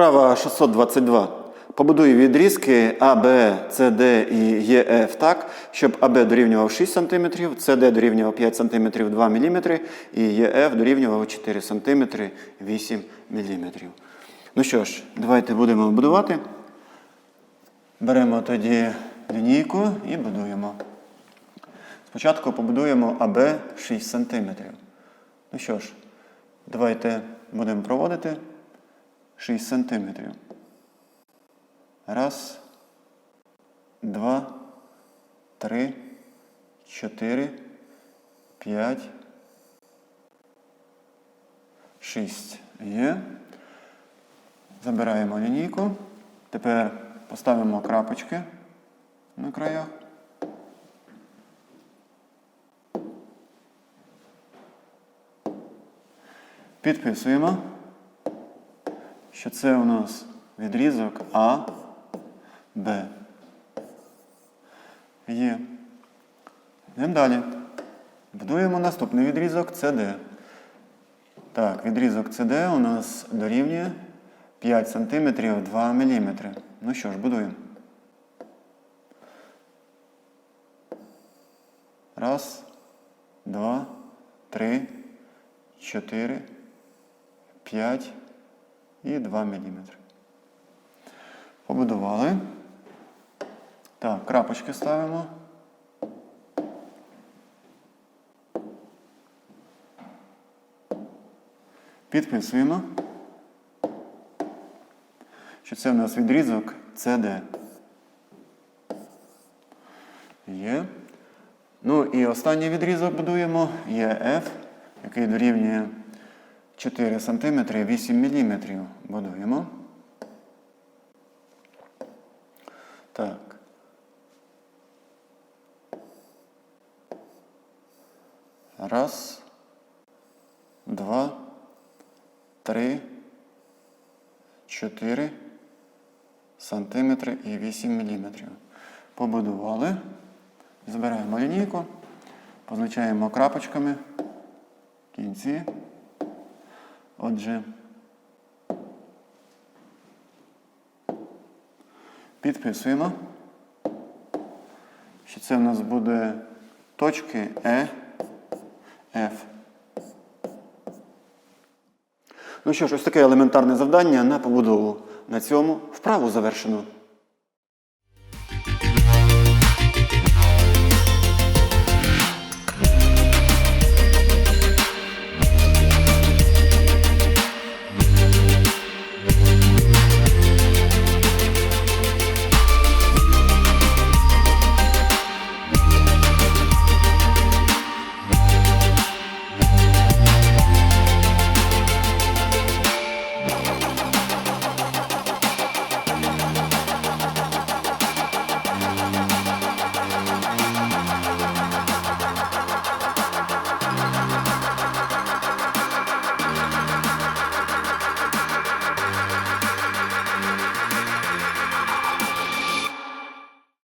Вправа 622. Побудуй відрізки АБ, СД і ЕФ так, щоб АБ дорівнював 6 см, СД дорівнював 5 см 2 мм і ЕФ дорівнював 4 см 8 мм. Ну що ж, давайте будемо будувати. Беремо тоді лінійку і будуємо. Спочатку побудуємо АБ 6 см. Ну що ж, давайте будемо проводити 6 сантиметрів. Раз, два, три, чотири, п'ять, шість. Є. Забираємо лінійку. Тепер поставимо крапочки на краях. Підписуємо, що це у нас відрізок А, Б. Є. Йдемо далі. Будуємо наступний відрізок CD. Так, відрізок CD у нас дорівнює 5 см 2 мм. Ну що ж, будуємо. Раз, два, три, чотири, п'ять і 2 мм. Побудували. Так, крапочки ставимо. Підписуємо, що це у нас відрізок CD. Є. Ну і останній відрізок будуємо ЄФ, який дорівнює 4 см 8 мм. Будуємо. Так. Раз, два, три, чотири сантиметри і 8 міліметрів. Побудували. Збираємо лінійку, позначаємо крапочками кінці. Отже, підписуємо, що це в нас буде точки Е, F. Ну що ж, ось таке елементарне завдання на побудову. На цьому вправу завершено.